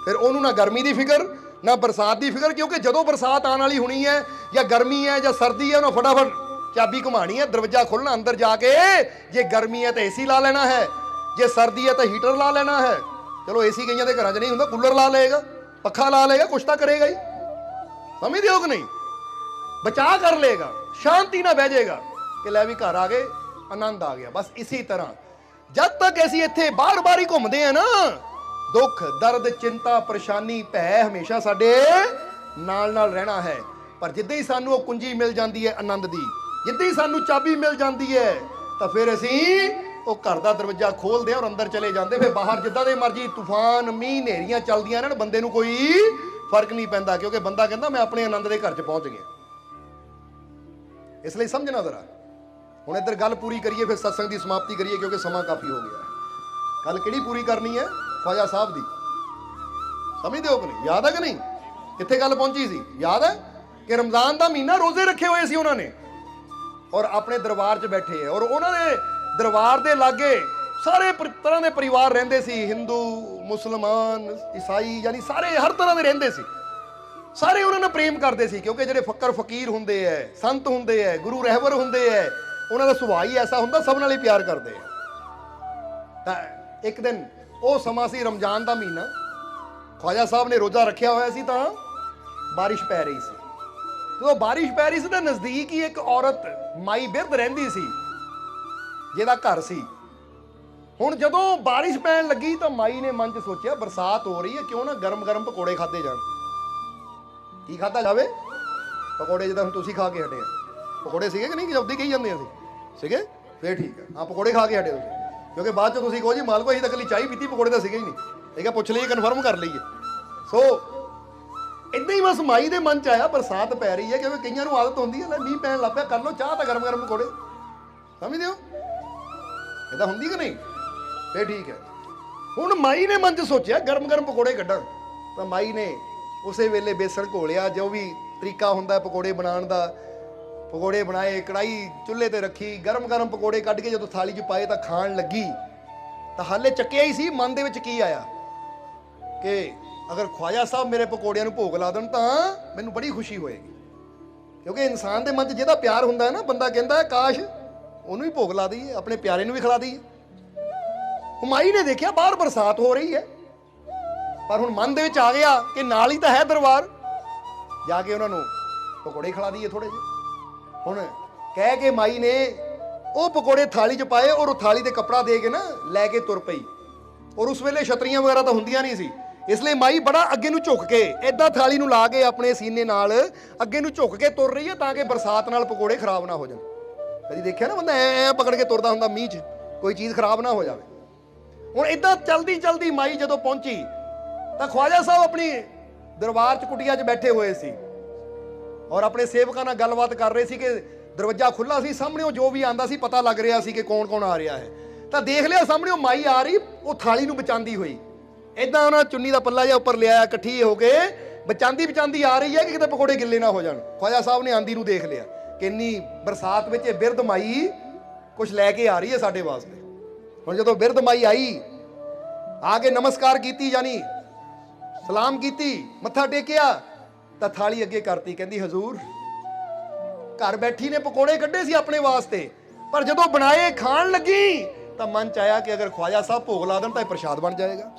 ਫਿਰ ਉਹਨੂੰ ਨਾ ਗਰਮੀ ਦੀ ਫਿਕਰ, ਨਾ ਬਰਸਾਤ ਦੀ ਫਿਕਰ, ਕਿਉਂਕਿ ਜਦੋਂ ਬਰਸਾਤ ਆਉਣ ਵਾਲੀ ਹੋਣੀ ਹੈ, ਜਾਂ ਗਰਮੀ ਹੈ, ਜਾਂ ਸਰਦੀ ਹੈ, ਉਹਨੂੰ ਫਟਾਫਟ ਚਾਬੀ ਘੁਮਾਣੀ ਹੈ, ਦਰਵਾਜ਼ਾ ਖੋਲਣਾ ਅੰਦਰ ਜਾ ਕੇ ਜੇ ਗਰਮੀ ਹੈ ਤਾਂ ਏਸੀ ਲਾ ਲੈਣਾ ਹੈ, ਜੇ ਸਰਦੀ ਹੈ ਤਾਂ ਹੀਟਰ ਲਾ ਲੈਣਾ ਹੈ। ਚਲੋ ਏਸੀ ਕਈਆਂ ਦੇ ਘਰਾਂ 'ਚ ਨਹੀਂ ਹੁੰਦਾ, ਕੂਲਰ ਲਾ ਲਏਗਾ, ਪੱਖਾ ਲਾ ਲਏਗਾ, ਕੁਛ ਤਾਂ ਕਰੇਗਾ ਹੀ। ਸਮਝਦੇ ਹੋ ਕਿ ਨਹੀਂ? ਬਚਾ ਕਰ ਲਏਗਾ, ਸ਼ਾਂਤੀ ਨਾਲ ਬਹਿ ਜਾਏਗਾ ਕਿ ਲੈ ਵੀ ਘਰ ਆ ਗਏ, ਆਨੰਦ ਆ ਗਿਆ, ਬਸ ਇਸੇ ਤਰ੍ਹਾਂ। ਜਦ ਤੱਕ ਅਸੀਂ ਇੱਥੇ ਬਾਰ-ਬਾਰ ਹੀ ਘੁੰਮਦੇ ਆ ਨਾ, ਦੁੱਖ, ਦਰਦ, ਚਿੰਤਾ, ਪਰੇਸ਼ਾਨੀ, ਭੈ ਹਮੇਸ਼ਾ ਸਾਡੇ ਨਾਲ ਨਾਲ ਰਹਿਣਾ ਹੈ। ਪਰ ਜਿੱਦਾਂ ਹੀ ਸਾਨੂੰ ਉਹ ਕੁੰਜੀ ਮਿਲ ਜਾਂਦੀ ਹੈ ਆਨੰਦ ਦੀ ਜਿੱਦਾਂ ਹੀ ਸਾਨੂੰ ਚਾਬੀ ਮਿਲ ਜਾਂਦੀ ਹੈ, ਤਾਂ ਫਿਰ ਅਸੀਂ ਉਹ ਘਰ ਦਾ ਦਰਵਾਜ਼ਾ ਖੋਲਦੇ ਹਾਂ ਔਰ ਅੰਦਰ ਚਲੇ ਜਾਂਦੇ ਫਿਰ ਬਾਹਰ ਜਿੱਦਾਂ ਦੇ ਮਰਜ਼ੀ ਤੂਫਾਨ, ਮੀਂਹ, ਹਨੇਰੀਆਂ ਚੱਲਦੀਆਂ ਰਹਿਣ, ਬੰਦੇ ਨੂੰ ਕੋਈ ਫ਼ਰਕ ਨਹੀਂ ਪੈਂਦਾ, ਕਿਉਂਕਿ ਬੰਦਾ ਕਹਿੰਦਾ, ਮੈਂ ਆਪਣੇ ਆਨੰਦ ਦੇ ਘਰ 'ਚ ਪਹੁੰਚ ਗਿਆ। ਇਸ ਲਈ ਸਮਝਣਾ ਜ਼ਰਾ। ਹੁਣ ਇੱਧਰ ਗੱਲ ਪੂਰੀ ਕਰੀਏ, ਫਿਰ ਸਤਸੰਗ ਦੀ ਸਮਾਪਤੀ ਕਰੀਏ, ਕਿਉਂਕਿ ਸਮਾਂ ਕਾਫੀ ਹੋ ਗਿਆ। ਗੱਲ ਕਿਹੜੀ ਪੂਰੀ ਕਰਨੀ ਹੈ? ਖਵਾਜਾ ਸਾਹਿਬ ਦੀ। ਸਮਝਦੇ ਹੋ ਕਿ ਨਹੀਂ? ਯਾਦ ਹੈ ਕਿ ਨਹੀਂ? ਕਿੱਥੇ ਗੱਲ ਪਹੁੰਚੀ ਸੀ? ਯਾਦ ਹੈ? ਕਿ ਰਮਜ਼ਾਨ ਦਾ ਮਹੀਨਾ ਰੋਜ਼ੇ ਰੱਖੇ ਹੋਏ ਸੀ ਉਹਨਾਂ ਨੇ। ਔਰ ਆਪਣੇ ਦਰਬਾਰ 'ਚ ਬੈਠੇ ਹੈ। ਔਰ ਉਹਨਾਂ ਦੇ ਦਰਬਾਰ ਦੇ ਲਾਗੇ ਸਾਰੇ ਪਰ- ਤਰ੍ਹਾਂ ਦੇ ਪਰਿਵਾਰ ਰਹਿੰਦੇ ਸੀ। ਹਿੰਦੂ, ਮੁਸਲਮਾਨ, ਈਸਾਈ ਯਾਨੀ ਸਾਰੇ ਹਰ ਤਰ੍ਹਾਂ ਦੇ ਰਹਿੰਦੇ ਸੀ। ਸਾਰੇ ਉਹਨਾਂ ਨਾਲ ਪ੍ਰੇਮ ਕਰਦੇ ਸੀ ਕਿਉਂਕਿ ਜਿਹੜੇ ਫੱਕਰ ਫਕੀਰ ਹੁੰਦੇ ਐ ਸੰਤ ਹੁੰਦੇ ਐ ਗੁਰੂ ਰਹਿਬਰ ਹੁੰਦੇ ਐ ਉਹਨਾਂ ਦਾ ਸੁਭਾਅ ਹੀ ਐਸਾ ਹੁੰਦਾ, ਸਭ ਨਾਲ ਹੀ ਪਿਆਰ ਕਰਦੇ ਐ ਤਾਂ ਇੱਕ ਦਿਨ ਉਹ ਸਮਾਂ ਸੀ ਰਮਜ਼ਾਨ ਦਾ ਮਹੀਨਾ। ਖਵਾਜਾ ਸਾਹਿਬ ਨੇ ਰੋਜ਼ਾ ਰੱਖਿਆ ਹੋਇਆ ਸੀ ਤਾਂ ਬਾਰਿਸ਼ ਪੈ ਰਹੀ ਸੀ। ਜਦੋਂ ਬਾਰਿਸ਼ ਪੈ ਰਹੀ ਸੀ ਤਾਂ ਨਜ਼ਦੀਕ ਹੀ ਇੱਕ ਔਰਤ ਮਾਈ ਬਿਰਧ ਰਹਿੰਦੀ ਸੀ, ਜਿਹਦਾ ਘਰ ਸੀ। ਹੁਣ ਜਦੋਂ ਬਾਰਿਸ਼ ਪੈਣ ਲੱਗੀ ਤਾਂ ਮਾਈ ਨੇ ਮਨ 'ਚ ਸੋਚਿਆ, ਬਰਸਾਤ ਹੋ ਰਹੀ ਹੈ, ਕਿਉਂ ਨਾ ਗਰਮ-ਗਰਮ ਪਕੌੜੇ ਖਾਦੇ ਜਾਣ। ਕੀ ਖਾਦਾ ਜਾਵੇ? ਪਕੌੜੇ ਜਿੱਦਾਂ ਹੁਣ ਤੁਸੀਂ ਖਾ ਕੇ ਹਟੇ ਆ। ਪਕੌੜੇ ਸੀਗੇ ਕਿ ਨਹੀਂ? ਜਲਦੀ ਕਹੀ ਜਾਂਦੇ ਅਸੀਂ? ਸੀਗੇ? ਫੇਰ ਠੀਕ ਹੈ ਹਾਂ, ਪਕੌੜੇ ਖਾ ਕੇ ਹਟੇ ਤੁਸੀਂ। ਕਿਉਂਕਿ ਬਾਅਦ ਚ ਤੁਸੀਂ ਕਹੋ ਜੀ, ਮਾਲਕੋ, ਅਸੀਂ ਤਾਂ ਇਕੱਲੀ ਚਾਹ ਹੀ ਪੀਤੀ, ਪਕੌੜੇ ਤਾਂ ਸੀਗੇ ਹੀ ਨਹੀਂ। ਠੀਕ ਹੈ ਪੁੱਛ ਲਈਏ ਕਨਫਰਮ ਕਰ ਲਈਏ। ਸੋ ਇਦਾਂ ਹੀ ਬਸ ਮਾਈ ਦੇ ਮਨ ਚ ਆਇਆ, ਬਰਸਾਤ ਪੈ ਰਹੀ ਹੈ, ਕਿਉਂਕਿ ਕਈਆਂ ਨੂੰ ਆਦਤ ਹੁੰਦੀ ਹੈ, ਲੈ ਮੀਂਹ ਪੈਣ ਲੱਗ ਪਿਆ, ਕਰ ਲਓ ਚਾਹ ਤਾਂ ਗਰਮ ਗਰਮ ਪਕੌੜੇ ਸਮਝਦੇ ਹੋ? ਇਹ ਤਾਂ ਹੁੰਦੀ ਕਿ ਨਹੀਂ? ਫੇਰ ਠੀਕ ਹੈ। ਹੁਣ ਮਾਈ ਨੇ ਮਨ ਚ ਸੋਚਿਆ, ਗਰਮ ਗਰਮ ਪਕੌੜੇ ਕੱਢਾਂ। ਤਾਂ ਮਾਈ ਨੇ ਉਸੇ ਵੇਲੇ ਬੇਸਣ ਘੋਲਿਆ, ਜੋ ਵੀ ਤਰੀਕਾ ਹੁੰਦਾ ਪਕੌੜੇ ਬਣਾਉਣ ਦਾ। ਪਕੌੜੇ ਬਣਾਏ ਕੜਾਈ ਚੁੱਲ੍ਹੇ ਤੇ ਰੱਖੀ, ਗਰਮ ਗਰਮ ਪਕੌੜੇ ਕੱਢ ਕੇ ਜਦੋਂ ਥਾਲੀ 'ਚ ਪਾਏ ਤਾਂ ਖਾਣ ਲੱਗੀ। ਤਾਂ ਹਾਲੇ ਚੱਕਿਆ ਹੀ ਸੀ, ਮਨ ਦੇ ਵਿੱਚ ਕੀ ਆਇਆ? ਕਿ ਅਗਰ ਖਵਾਜਾ ਸਾਹਿਬ ਮੇਰੇ ਪਕੌੜਿਆਂ ਨੂੰ ਭੋਗ ਲਾ ਦੇਣ ਤਾਂ ਮੈਨੂੰ ਬੜੀ ਖੁਸ਼ੀ ਹੋਏਗੀ। ਕਿਉਂਕਿ ਇਨਸਾਨ ਦੇ ਮਨ 'ਚ ਜਿਹਦਾ ਪਿਆਰ ਹੁੰਦਾ ਹੈ ਨਾ, ਬੰਦਾ ਕਹਿੰਦਾ ਹੈ, ਕਾਸ਼ ਉਹਨੂੰ ਵੀ ਭੋਗ ਲਾ ਦਈਏ, ਆਪਣੇ ਪਿਆਰੇ ਨੂੰ ਵੀ ਖਿਲਾ ਦਈਏ। ਹੁਮਾਈ ਨੇ ਦੇਖਿਆ ਬਾਹਰ ਬਰਸਾਤ ਹੋ ਰਹੀ ਹੈ। ਪਰ ਹੁਣ ਮਨ ਦੇ ਵਿੱਚ ਆ ਗਿਆ ਕਿ ਨਾਲ ਹੀ ਤਾਂ ਹੈ ਦਰਬਾਰ। ਜਾ ਕੇ ਉਹਨਾਂ ਨੂੰ ਪਕੌੜੇ ਖਿਲਾ ਦਈਏ ਥੋੜੇ ਜਿਹੇ। ਹੁਣ ਕਹਿ ਕੇ ਮਾਈ ਨੇ ਉਹ ਪਕੌੜੇ ਥਾਲੀ 'ਚ ਪਾਏ ਔਰ ਉਹ ਥਾਲੀ ਤੇ ਕੱਪੜਾ ਦੇ ਕੇ ਨਾ ਲੈ ਕੇ ਤੁਰ ਪਈ। ਔਰ ਉਸ ਵੇਲੇ ਛਤਰੀਆਂ ਵਗੈਰਾ ਤਾਂ ਹੁੰਦੀਆਂ ਨਹੀਂ ਸੀ। ਇਸ ਲਈ ਮਾਈ ਬੜਾ ਅੱਗੇ ਨੂੰ ਝੁੱਕ ਕੇ ਐਦਾਂ ਥਾਲੀ ਨੂੰ ਲਾ ਕੇ ਆਪਣੇ ਸੀਨੇ ਨਾਲ ਅੱਗੇ ਨੂੰ ਝੁੱਕ ਕੇ ਤੁਰ ਰਹੀ ਹੈ ਤਾਂ ਕਿ ਬਰਸਾਤ ਨਾਲ ਪਕੌੜੇ ਖਰਾਬ ਨਾ ਹੋ ਜਾਣ। ਕਦੀ ਦੇਖਿਆ ਨਾ ਬੰਦਾ ਐ ਐ ਪਕੜ ਕੇ ਤੁਰਦਾ ਹੁੰਦਾ ਮੀਂਹ 'ਚ, ਕੋਈ ਚੀਜ਼ ਖਰਾਬ ਨਾ ਹੋ ਜਾਵੇ। ਹੁਣ ਇਦਾਂ ਚਲਦੀ ਚਲਦੀ ਮਾਈ ਜਦੋਂ ਪਹੁੰਚੀ, ਤਾਂ ਖਵਾਜਾ ਸਾਹਿਬ ਆਪਣੀ ਦਰਬਾਰ 'ਚ ਕੁਟੀਆ 'ਚ ਬੈਠੇ ਹੋਏ ਸੀ। ਔਰ ਆਪਣੇ ਸੇਵਕਾਂ ਨਾਲ ਗੱਲਬਾਤ ਕਰ ਰਹੇ ਸੀ ਕਿ ਦਰਵਾਜ਼ਾ ਖੁੱਲਾ ਸੀ, ਸਾਹਮਣੇ ਜੋ ਵੀ ਆਂਦਾ ਸੀ ਪਤਾ ਲੱਗ ਰਿਹਾ ਸੀ ਕਿ ਕੌਣ ਕੌਣ ਆ ਰਿਹਾ ਹੈ। ਤਾਂ ਦੇਖ ਲਿਆ ਸਾਹਮਣੇ ਉਹ ਮਾਈ ਆ ਰਹੀ, ਉਹ ਥਾਲੀ ਨੂੰ ਬਚਾਉਂਦੀ ਹੋਈ। ਇਦਾਂ ਉਹਨਾਂ ਚੁੰਨੀ ਦਾ ਪੱਲਾ ਜਿਹਾ ਉੱਪਰ ਲਿਆਇਆ, ਇਕੱਠੀ ਹੋ ਕੇ। ਬਚਾਉਂਦੀ ਬਚਾਂਦੀ ਆ ਰਹੀ ਹੈ ਕਿ ਕਿਤੇ ਪਕੌੜੇ ਗਿੱਲੇ ਨਾ ਹੋ ਜਾਣ। ਖਵਾਜਾ ਸਾਹਿਬ ਨੇ ਆਂਦੀ ਨੂੰ ਦੇਖ ਲਿਆ ਕਿ ਇੰਨੀ ਬਰਸਾਤ ਵਿੱਚ ਇਹ ਬਿਰਧ ਮਾਈ ਕੁਝ ਲੈ ਕੇ ਆ ਰਹੀ ਹੈ ਸਾਡੇ ਵਾਸਤੇ। ਹੁਣ ਜਦੋਂ ਬਿਰਧ ਮਾਈ ਆਈ, ਆ ਕੇ ਨਮਸਕਾਰ ਕੀਤੀ ਜਾਨੀ ਸਲਾਮ ਕੀਤੀ, ਮੱਥਾ ਟੇਕਿਆ, ਤਾਂ ਥਾਲੀ ਅੱਗੇ ਕਰਤੀ, ਕਹਿੰਦੀ, ਹਜ਼ੂਰ, ਘਰ ਬੈਠੀ ਨੇ ਪਕੌੜੇ ਕੱਢੇ ਸੀ ਆਪਣੇ ਵਾਸਤੇ, ਪਰ ਜਦੋਂ ਬਣਾਏ, ਖਾਣ ਲੱਗੀ, ਤਾਂ ਮਨ ਚ ਆਇਆ ਕਿ ਅਗਰ ਖਵਾਜਾ ਸਾਹਿਬ ਭੋਗ ਲਾ ਦੇਣ ਤਾਂ ਇਹ ਪ੍ਰਸ਼ਾਦ ਬਣ ਜਾਏਗਾ।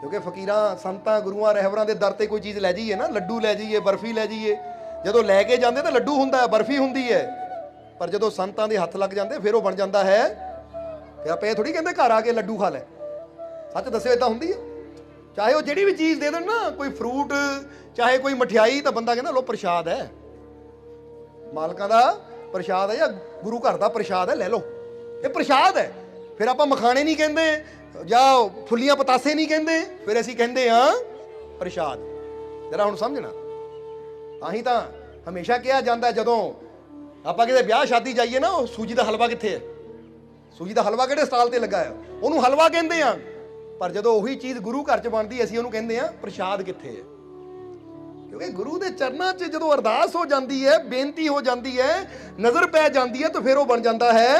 ਕਿਉਂਕਿ ਫਕੀਰਾਂ, ਸੰਤਾਂ, ਗੁਰੂਆਂ, ਰਹਿਬਰਾਂ ਦੇ ਦਰ ਤੇ ਕੋਈ ਚੀਜ਼ ਲੈ ਜਾਈਏ ਨਾ, ਲੱਡੂ ਲੈ ਜਾਈਏ, ਬਰਫੀ ਲੈ ਜਾਈਏ। ਜਦੋਂ ਲੈ ਕੇ ਜਾਂਦੇ ਤਾਂ ਲੱਡੂ ਹੁੰਦਾ ਹੈ, ਬਰਫੀ ਹੁੰਦੀ ਹੈ। ਪਰ ਜਦੋਂ ਸੰਤਾਂ ਦੇ ਹੱਥ ਲੱਗ ਜਾਂਦੇ, ਫਿਰ ਉਹ ਬਣ ਜਾਂਦਾ ਹੈ ਤੇ ਆਪੇ ਥੋੜੀ ਕਹਿੰਦੇ ਘਰ ਆ ਕੇ ਲੱਡੂ ਖਾ ਲੈ। ਸੱਚ ਦੱਸਿਓ ਇਦਾਂ ਹੁੰਦੀ ਹੈ? ਚਾਹੇ ਉਹ ਜਿਹੜੀ ਵੀ ਚੀਜ਼ ਦੇ ਦੇਣ ਨਾ, ਕੋਈ ਫਰੂਟ ਚਾਹੇ ਕੋਈ ਮਠਿਆਈ, ਤਾਂ ਬੰਦਾ ਕਹਿੰਦਾ ਲੋ ਪ੍ਰਸ਼ਾਦ ਹੈ। ਮਾਲਕਾਂ ਦਾ ਪ੍ਰਸ਼ਾਦ ਹੈ ਜਾਂ ਗੁਰੂ ਘਰ ਦਾ ਪ੍ਰਸ਼ਾਦ ਹੈ, ਲੈ ਲਓ। ਇਹ ਪ੍ਰਸ਼ਾਦ ਹੈ। ਫਿਰ ਆਪਾਂ ਮਖਾਣੇ ਨਹੀਂ ਕਹਿੰਦੇ ਜਾਂ ਫੁੱਲੀਆਂ ਪਤਾਸੇ ਨਹੀਂ ਕਹਿੰਦੇ? ਫਿਰ ਅਸੀਂ ਕਹਿੰਦੇ ਆ ਪ੍ਰਸ਼ਾਦ। ਜਰਾ ਹੁਣ ਸਮਝਣਾ। ਤਾਂ ਹੀ ਤਾਂ ਹਮੇਸ਼ਾ ਕਿਹਾ ਜਾਂਦਾ ਜਦੋਂ ਆਪਾਂ ਕਿਤੇ ਵਿਆਹ, ਸ਼ਾਦੀ ਜਾਈਏ ਨਾ, ਉਹ ਸੂਜੀ ਦਾ ਹਲਵਾ ਕਿੱਥੇ ਹੈ? ਸੂਜੀ ਦਾ ਹਲਵਾ ਕਿਹੜੇ ਸਟਾਲ ਤੇ ਲੱਗਾ ਆ ਉਹਨੂੰ ਹਲਵਾ ਕਹਿੰਦੇ ਆ ਪਰ ਜਦੋਂ ਉਹੀ ਚੀਜ਼ ਗੁਰੂ ਘਰ ਚ ਬਣਦੀ ਅਸੀਂ ਉਹਨੂੰ ਕਹਿੰਦੇ ਆ ਪ੍ਰਸ਼ਾਦ ਕਿੱਥੇ ਹੈ? ਕਿਉਂਕਿ ਗੁਰੂ ਦੇ ਚਰਨਾਂ 'ਚ ਜਦੋਂ ਅਰਦਾਸ ਹੋ ਜਾਂਦੀ ਹੈ, ਬੇਨਤੀ ਹੋ ਜਾਂਦੀ ਹੈ, ਨਜ਼ਰ ਪੈ ਜਾਂਦੀ ਹੈ, ਤਾਂ ਫਿਰ ਉਹ ਬਣ ਜਾਂਦਾ ਹੈ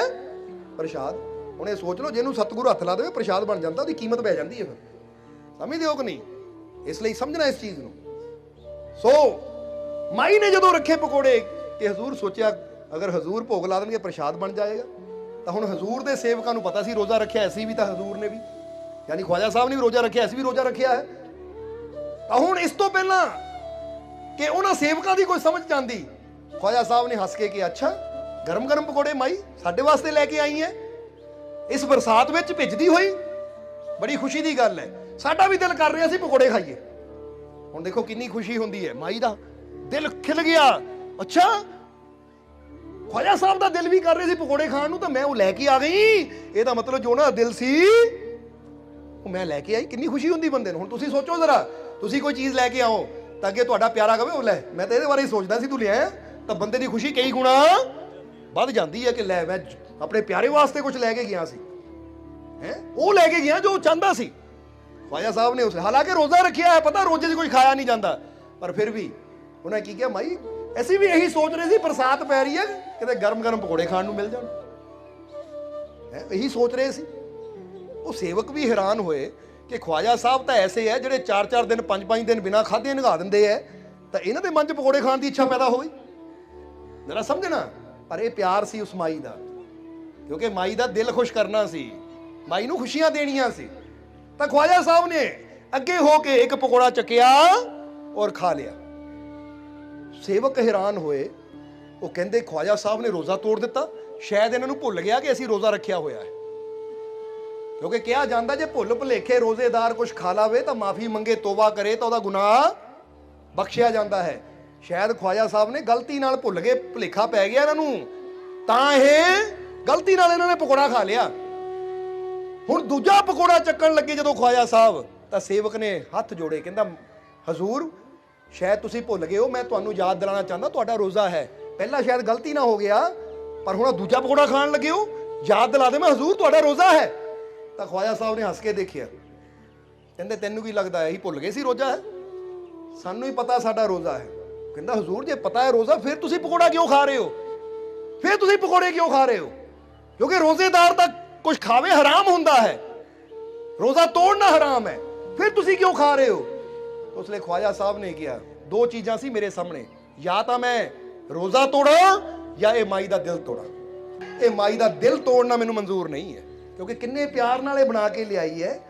ਪ੍ਰਸ਼ਾਦ। ਹੁਣ ਇਹ ਸੋਚ ਲਓ, ਜਿਹਨੂੰ ਸਤਿਗੁਰੂ ਹੱਥ ਲਾ ਦੇਵੇ, ਪ੍ਰਸ਼ਾਦ ਬਣ ਜਾਂਦਾ, ਉਹਦੀ ਕੀਮਤ ਪੈ ਜਾਂਦੀ ਹੈ ਫਿਰ। ਸਮਝਦੇ ਹੋ ਕਿ ਨਹੀਂ? ਇਸ ਲਈ ਸਮਝਣਾ ਇਸ ਚੀਜ਼ ਨੂੰ। ਸੋ, ਮਾਈ ਨੇ ਜਦੋਂ ਰੱਖੇ ਪਕੌੜੇ ਕਿ ਹਜ਼ੂਰ ਸੋਚਿਆ, ਅਗਰ ਹਜ਼ੂਰ ਭੋਗ ਲਾ ਦੇਣਗੇ, ਪ੍ਰਸ਼ਾਦ ਬਣ ਜਾਏਗਾ। ਤਾਂ ਹੁਣ ਹਜ਼ੂਰ ਦੇ ਸੇਵਕਾਂ ਨੂੰ ਪਤਾ ਸੀ, ਰੋਜ਼ਾ ਰੱਖਿਆ ਅਸੀਂ ਵੀ ਤਾਂ ਹਜ਼ੂਰ ਨੇ ਵੀ। ਯਾਨੀ ਖਵਾਜਾ ਸਾਹਿਬ ਨੇ ਵੀ ਰੋਜ਼ਾ ਰੱਖਿਆ ਅਸੀਂ ਵੀ ਰੋਜ਼ਾ ਰੱਖਿਆ ਹੈ। ਤਾਂ ਹੁਣ ਇਸ ਤੋਂ ਪਹਿਲਾਂ ਕਿ ਉਹਨਾਂ ਸੇਵਕਾਂ ਦੀ ਕੋਈ ਸਮਝ ਜਾਂਦੀ। ਖਵਾਜਾ ਸਾਹਿਬ ਨੇ ਹੱਸ ਕੇ ਕਿ ਅੱਛਾ ਗਰਮ ਗਰਮ ਪਕੌੜੇ ਮਾਈ, ਸਾਡੇ ਵਾਸਤੇ ਲੈ ਕੇ ਆਈ ਹੈ? ਇਸ ਬਰਸਾਤ ਵਿੱਚ ਭਿੱਜਦੀ ਹੋਈ? ਬੜੀ ਖੁਸ਼ੀ ਦੀ ਗੱਲ ਹੈ। ਸਾਡਾ ਵੀ ਦਿਲ ਕਰ ਰਿਹਾ ਸੀ ਪਕੌੜੇ ਖਾਈਏ। ਹੁਣ ਦੇਖੋ ਕਿੰਨੀ ਖੁਸ਼ੀ ਹੁੰਦੀ ਹੈ। ਮਾਈ ਦਾ ਦਿਲ ਖਿਲ ਗਿਆ। ਅੱਛਾ। ਖਵਾਜਾ ਸਾਹਿਬ ਦਾ ਦਿਲ ਵੀ ਕਰ ਰਿਹਾ ਸੀ ਪਕੌੜੇ ਖਾਣ ਨੂੰ, ਤਾਂ ਮੈਂ ਉਹ ਲੈ ਕੇ ਆ ਗਈ। ਇਹਦਾ ਮਤਲਬ ਜੋ ਨਾ ਦਿਲ ਸੀ, ਉਹ ਮੈਂ ਲੈ ਕੇ ਆਈ। ਕਿੰਨੀ ਖੁਸ਼ੀ ਹੁੰਦੀ ਬੰਦੇ ਨੂੰ। ਹੁਣ ਤੁਸੀਂ ਸੋਚੋ ਜ਼ਰਾ। ਤੁਸੀਂ ਕੋਈ ਚੀਜ਼ ਲੈ ਕੇ ਆਓ, ਤਾਂ ਅੱਗੇ ਤੁਹਾਡਾ ਪਿਆਰਾ ਕਵੇ, ਉਹ ਲੈ, ਮੈਂ ਤਾਂ ਇਹਦੇ ਬਾਰੇ ਹੀ ਸੋਚਦਾ ਸੀ ਤੂੰ ਲਿਆਇਆ ਤਾਂ ਬੰਦੇ ਦੀ ਖੁਸ਼ੀ ਕਈ ਗੁਣਾ ਵੱਧ ਜਾਂਦੀ ਹੈ ਕਿ ਲੈ, ਮੈਂ ਆਪਣੇ ਪਿਆਰੇ ਵਾਸਤੇ ਕੁਝ ਲੈ ਕੇ ਗਿਆ ਸੀ। ਹੈ? ਉਹ ਲੈ ਕੇ ਗਿਆ ਜੋ ਚਾਹੁੰਦਾ ਸੀ। ਖਵਾਜਾ ਸਾਹਿਬ ਨੇ ਉਸ ਹਾਲਾਂਕਿ ਰੋਜ਼ਾ ਰੱਖਿਆ ਹੈ, ਪਤਾ ਰੋਜ਼ੇ 'ਚ ਕੋਈ ਖਾਇਆ ਨਹੀਂ ਜਾਂਦਾ। ਪਰ ਫਿਰ ਵੀ ਉਹਨਾਂ ਕੀ ਕਿਹਾ, ਮਾਈ, ਅਸੀਂ ਵੀ ਇਹੀ ਸੋਚ ਰਹੇ ਸੀ, ਬਰਸਾਤ ਪੈ ਰਹੀ ਹੈ, ਕਿਤੇ ਗਰਮ-ਗਰਮ ਪਕੌੜੇ ਖਾਣ ਨੂੰ ਮਿਲ ਜਾਣ। ਹੈ? ਇਹੀ ਸੋਚ ਰਹੇ ਸੀ। ਉਹ ਸੇਵਕ ਵੀ ਹੈਰਾਨ ਹੋਏ ਕਿ ਖਵਾਜਾ ਸਾਹਿਬ ਤਾਂ ਐਸੇ ਹੈ, ਜਿਹੜੇ 4-4 ਦਿਨ 5-5 ਦਿਨ ਬਿਨਾ ਖਾਧੇ ਨਿਗਾ ਦਿੰਦੇ ਐ ਤਾਂ ਇਹਨਾਂ ਦੇ ਮਨ 'ਚ ਪਕੌੜੇ ਖਾਣ ਦੀ ਇੱਛਾ ਪੈਦਾ ਹੋਈ। ਜਰਾ ਸਮਝਣਾ, ਪਰ ਇਹ ਪਿਆਰ ਸੀ ਉਸ ਮਾਈ ਦਾ। ਕਿਉਂਕਿ ਮਾਈ ਦਾ ਦਿਲ ਖੁਸ਼ ਕਰਨਾ ਸੀ, ਮਾਈ ਨੂੰ ਖੁਸ਼ੀਆਂ ਦੇਣੀਆਂ ਸੀ। ਤਾਂ ਖਵਾਜਾ ਸਾਹਿਬ ਨੇ ਅੱਗੇ ਹੋ ਕੇ ਇੱਕ ਪਕੌੜਾ ਚੱਕਿਆ ਔਰ ਖਾ ਲਿਆ। ਸੇਵਕ ਹੈਰਾਨ ਹੋਏ। ਉਹ ਕਹਿੰਦੇ, ਖਵਾਜਾ ਸਾਹਿਬ ਨੇ ਰੋਜ਼ਾ ਤੋੜ ਦਿੱਤਾ। ਸ਼ਾਇਦ ਇਹਨਾਂ ਨੂੰ ਭੁੱਲ ਗਿਆ ਕਿ ਅਸੀਂ ਰੋਜ਼ਾ ਰੱਖਿਆ ਹੋਇਆ ਹੈ। ਕਿਉਂਕਿ ਕਿਹਾ ਜਾਂਦਾ, ਜੇ ਭੁੱਲ ਭੁਲੇਖੇ ਰੋਜ਼ੇਦਾਰ ਕੁਝ ਖਾ ਲਾਵੇ ਤਾਂ ਮਾਫੀ ਮੰਗੇ, ਤੋਬਾ ਕਰੇ ਤਾਂ ਉਹਦਾ ਗੁਨਾਹ ਬਖਸ਼ਿਆ ਜਾਂਦਾ ਹੈ। ਸ਼ਾਇਦ ਖਵਾਜਾ ਸਾਹਿਬ ਨੇ ਗਲਤੀ ਨਾਲ ਭੁੱਲ ਗਏ, ਭੁਲੇਖਾ ਪੈ ਗਿਆ ਇਹਨਾਂ ਨੂੰ। ਤਾਂ ਇਹ ਗਲਤੀ ਨਾਲ ਇਹਨਾਂ ਨੇ ਪਕੌੜਾ ਖਾ ਲਿਆ। ਹੁਣ ਦੂਜਾ ਪਕੌੜਾ ਚੱਕਣ ਲੱਗੇ ਜਦੋਂ ਖਵਾਜਾ ਸਾਹਿਬ, ਤਾਂ ਸੇਵਕ ਨੇ ਹੱਥ ਜੋੜੇ, ਕਹਿੰਦਾ, ਹਜ਼ੂਰ, ਸ਼ਾਇਦ ਤੁਸੀਂ ਭੁੱਲ ਗਏ ਹੋ, ਮੈਂ ਤੁਹਾਨੂੰ ਯਾਦ ਦਿਲਾਉਣਾ ਚਾਹੁੰਦਾ, ਤੁਹਾਡਾ ਰੋਜ਼ਾ ਹੈ। ਪਹਿਲਾਂ ਸ਼ਾਇਦ ਗਲਤੀ ਨਾ ਹੋ ਗਿਆ, ਪਰ ਹੁਣ ਦੂਜਾ ਪਕੌੜਾ ਖਾਣ ਲੱਗੇ ਹੋ, ਯਾਦ ਦਿਲਾ ਦੇ, ਮੈਂ ਹਜ਼ੂਰ, ਤੁਹਾਡਾ ਰੋਜ਼ਾ ਹੈ। ਤਾਂ ਖਵਾਜਾ ਸਾਹਿਬ ਨੇ ਹੱਸ ਕੇ ਦੇਖਿਆ। ਕਹਿੰਦੇ, ਤੈਨੂੰ ਕੀ ਲੱਗਦਾ ਹੈ, ਅਸੀਂ ਭੁੱਲ ਗਏ ਸੀ ਰੋਜ਼ਾ ਹੈ? ਸਾਨੂੰ ਹੀ ਪਤਾ ਸਾਡਾ ਰੋਜ਼ਾ ਹੈ। ਕਹਿੰਦਾ, ਹਜ਼ੂਰ, ਜੇ ਪਤਾ ਹੈ ਰੋਜ਼ਾ, ਫਿਰ ਤੁਸੀਂ ਪਕੌੜਾ ਕਿਉਂ ਖਾ ਰਹੇ ਹੋ? ਫਿਰ ਤੁਸੀਂ ਪਕੌੜੇ ਕਿਉਂ ਖਾ ਰਹੇ ਹੋ? ਕਿਉਂਕਿ ਰੋਜ਼ੇਦਾਰ ਤਾਂ ਕੁਝ ਖਾਵੇ ਹਰਾਮ ਹੁੰਦਾ ਹੈ। ਰੋਜ਼ਾ ਤੋੜਨਾ ਹਰਾਮ ਹੈ। ਫਿਰ ਤੁਸੀਂ ਕਿਉਂ ਖਾ ਰਹੇ ਹੋ? ਉਸ ਲਈ ਖਵਾਜਾ ਸਾਹਿਬ ਨੇ ਕਿਹਾ, ਦੋ ਚੀਜ਼ਾਂ ਸੀ ਮੇਰੇ ਸਾਹਮਣੇ। ਜਾਂ ਤਾਂ ਮੈਂ ਰੋਜ਼ਾ ਤੋੜਾਂ ਜਾਂ ਇਹ ਮਾਈ ਦਾ ਦਿਲ ਤੋੜਾਂ। ਇਹ ਮਾਈ ਦਾ ਦਿਲ ਤੋੜਨਾ ਮੈਨੂੰ ਮਨਜ਼ੂਰ ਨਹੀਂ ਹੈ। ਕਿਉਂਕਿ ਕਿੰਨੇ ਪਿਆਰ ਨਾਲ ਇਹ ਬਣਾ ਕੇ ਲਿਆਈ ਹੈ।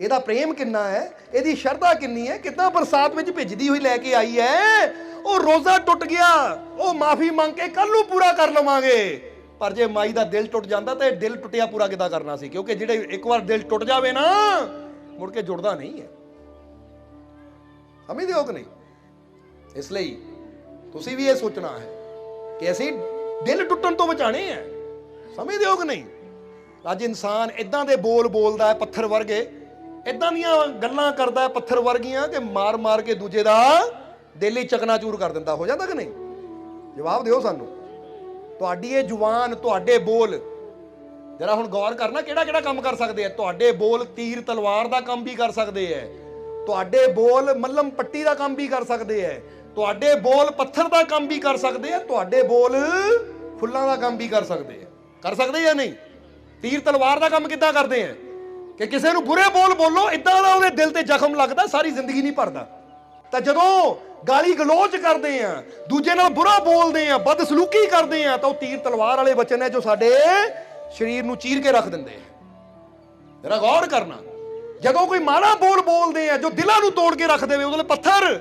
ਇਹਦਾ ਪ੍ਰੇਮ ਕਿੰਨਾ ਹੈ? ਇਹਦੀ ਸ਼ਰਧਾ ਕਿੰਨੀ ਹੈ? ਕਿੰਨਾ ਬਰਸਾਤ ਵਿੱਚ ਭਿੱਜਦੀ ਹੋਈ ਲੈ ਕੇ ਆਈ ਹੈ? ਉਹ ਰੋਜ਼ਾ ਟੁੱਟ ਗਿਆ। ਉਹ ਮਾਫੀ ਮੰਗ ਕੇ ਕੱਲ ਨੂੰ ਪੂਰਾ ਕਰ ਲਵਾਂਗੇ। ਪਰ ਜੇ ਮਾਈ ਦਾ ਦਿਲ ਟੁੱਟ ਜਾਂਦਾ ਤਾਂ ਇਹ ਦਿਲ ਟੁੱਟਿਆ ਪੂਰਾ ਕਿੱਦਾਂ ਕਰਨਾ ਸੀ? ਕਿਉਂਕਿ ਜਿਹੜੇ ਇੱਕ ਵਾਰ ਦਿਲ ਟੁੱਟ ਜਾਵੇ ਨਾ, ਮੁੜ ਕੇ ਜੁੜਦਾ ਨਹੀਂ ਹੈ। ਸਮਝਦੇ ਹੋ ਕਿ ਨਹੀਂ? ਇਸ ਲਈ ਤੁਸੀਂ ਵੀ ਇਹ ਸੋਚਣਾ ਹੈ ਕਿ ਅਸੀਂ ਦਿਲ ਟੁੱਟਣ ਤੋਂ ਬਚਾਣੇ ਆ ਸਮਝਦੇ ਹੋ ਕਿ ਨਹੀਂ? ਅੱਜ ਇਨਸਾਨ ਇਦਾਂ ਦੇ ਬੋਲ ਬੋਲਦਾ ਹੈ, ਪੱਥਰ ਵਰਗੇ। ਇਦਾਂ ਦੀਆਂ ਗੱਲਾਂ ਕਰਦਾ ਹੈ, ਪੱਥਰ ਵਰਗੀਆਂ ਕਿ ਮਾਰ ਮਾਰ ਕੇ ਦੂਜੇ ਦਾ ਦਿਲ ਹੀ ਚਕਨਾਚੂਰ ਕਰ ਦਿੰਦਾ। ਹੋ ਜਾਂਦਾ ਕਿ ਨਹੀਂ? ਜਵਾਬ ਦਿਓ ਸਾਨੂੰ। ਤੁਹਾਡੀ ਇਹ ਜ਼ੁਬਾਨ, ਤੁਹਾਡੇ ਬੋਲ। ਜਰਾ ਹੁਣ ਗੌਰ ਕਰਨਾ ਕਿਹੜਾ ਕਿਹੜਾ ਕੰਮ ਕਰ ਸਕਦੇ ਆ। ਤੁਹਾਡੇ ਬੋਲ ਤੀਰ ਤਲਵਾਰ ਦਾ ਕੰਮ ਵੀ ਕਰ ਸਕਦੇ ਐ। ਤੁਹਾਡੇ ਬੋਲ ਮੱਲਮ ਪੱਟੀ ਦਾ ਕੰਮ ਵੀ ਕਰ ਸਕਦੇ ਐ। ਤੁਹਾਡੇ ਬੋਲ ਪੱਥਰ ਦਾ ਕੰਮ ਵੀ ਕਰ ਸਕਦੇ ਆ ਤੁਹਾਡੇ ਬੋਲ ਫੁੱਲਾਂ ਦਾ ਕੰਮ ਵੀ ਕਰ ਸਕਦੇ ਆ ਕਰ ਸਕਦੇ ਜਾਂ ਨਹੀਂ? ਤੀਰ ਤਲਵਾਰ ਦਾ ਕੰਮ ਕਿੱਦਾਂ ਕਰਦੇ ਆ ਕਿ ਕਿਸੇ ਨੂੰ ਬੁਰੇ ਬੋਲ ਬੋਲੋ ਇਦਾਂ ਦਾ ਉਹਦੇ ਦਿਲ ਤੇ ਜ਼ਖਮ ਲੱਗਦਾ, ਸਾਰੀ ਜ਼ਿੰਦਗੀ ਨਹੀਂ ਭਰਦਾ। ਤਾਂ ਜਦੋਂ ਗਾਲੀ ਗਲੋਚ ਕਰਦੇ ਆ, ਦੂਜੇ ਨਾਲ ਬੁਰਾ ਬੋਲਦੇ ਆ, ਬਦਸਲੂਕੀ ਕਰਦੇ ਆ, ਤਾਂ ਉਹ ਤੀਰ ਤਲਵਾਰ ਵਾਲੇ ਵਚਨ ਹੈ ਜੋ ਸਾਡੇ ਸਰੀਰ ਨੂੰ ਚੀਰ ਕੇ ਰੱਖ ਦਿੰਦੇ ਆ। ਜਰਾ ਗੌਰ ਕਰਨਾ। ਜਦੋਂ ਕੋਈ ਮਾੜਾ ਬੋਲ ਬੋਲਦੇ ਆ, ਜੋ ਦਿਲਾਂ ਨੂੰ ਤੋੜ ਕੇ ਰੱਖ ਦੇਵੇ, ਉਹਦੇ ਲਈ ਪੱਥਰ,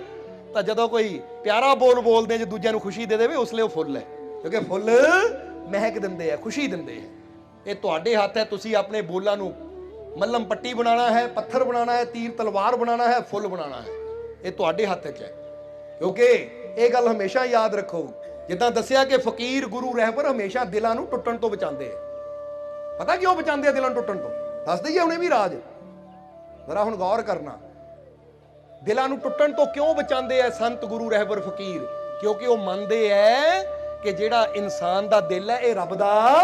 ਤਾਂ ਜਦੋਂ ਕੋਈ ਪਿਆਰਾ ਬੋਲ ਬੋਲਦੇ ਆ, ਜੋ ਦੂਜਿਆਂ ਨੂੰ ਖੁਸ਼ੀ ਦੇ ਦੇਵੇ, ਉਸ ਲਈ ਉਹ ਫੁੱਲ ਹੈ। ਕਿਉਂਕਿ ਫੁੱਲ ਮਹਿਕ ਦਿੰਦੇ ਆ, ਖੁਸ਼ੀ ਦਿੰਦੇ ਆ। ਇਹ ਤੁਹਾਡੇ ਹੱਥ ਹੈ, ਤੁਸੀਂ ਆਪਣੇ ਬੋਲਾਂ ਨੂੰ ਮੱਲਮ ਪੱਟੀ ਬਣਾਉਣਾ ਹੈ, ਪੱਥਰ ਬਣਾਉਣਾ ਹੈ, ਤੀਰ ਤਲਵਾਰ ਬਣਾਉਣਾ ਹੈ, ਫੁੱਲ ਬਣਾਉਣਾ ਹੈ। ਇਹ ਤੁਹਾਡੇ ਹੱਥ 'ਚ ਹੈ। ਕਿਉਂਕਿ ਇਹ ਗੱਲ ਹਮੇਸ਼ਾ ਯਾਦ ਰੱਖੋ, ਜਿੱਦਾਂ ਦੱਸਿਆ ਕਿ ਫਕੀਰ ਗੁਰੂ ਰਹਿਬਰ ਹਮੇਸ਼ਾ ਦਿਲਾਂ ਨੂੰ ਟੁੱਟਣ ਤੋਂ ਬਚਾਉਂਦੇ ਆ। ਪਤਾ ਕਿਉਂ ਬਚਾਉਂਦੇ ਆ ਦਿਲਾਂ ਨੂੰ ਟੁੱਟਣ ਤੋਂ? ਦੱਸ ਦਈਏ ਹੁਣੇ ਵੀ ਰਾਜ। ਜ਼ਰਾ ਹੁਣ ਗੌਰ ਕਰਨਾ। ਦਿਲਾਂ ਨੂੰ ਟੁੱਟਣ ਤੋਂ ਕਿਉਂ ਬਚਾਉਂਦੇ ਆ ਸੰਤ ਗੁਰੂ ਰਹਿਬਰ ਫਕੀਰ? ਕਿਉਂਕਿ ਉਹ ਮੰਨਦੇ ਐ ਕਿ ਜਿਹੜਾ ਇਨਸਾਨ ਦਾ ਦਿਲ ਹੈ ਇਹ ਰੱਬ ਦਾ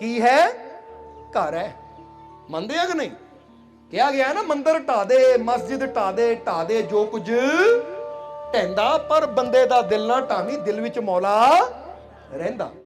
ਕੀ ਹੈ? ਘਰ ਹੈ ਮੰਨਦੇ ਆ ਕਿ ਨਹੀਂ? ਕਿਹਾ ਗਿਆ ਨਾ, ਮੰਦਰ ਢਾ ਦੇ, ਮਸਜਿਦ ਢਾ ਦੇ ਢਾ ਦੇ ਜੋ ਕੁਝ ਢੈਂਦਾ ਪਰ ਬੰਦੇ ਦਾ ਦਿਲ ਨਾ ਢਾਵੀਂ, ਦਿਲ ਵਿੱਚ ਮੌਲਾ ਰਹਿੰਦਾ।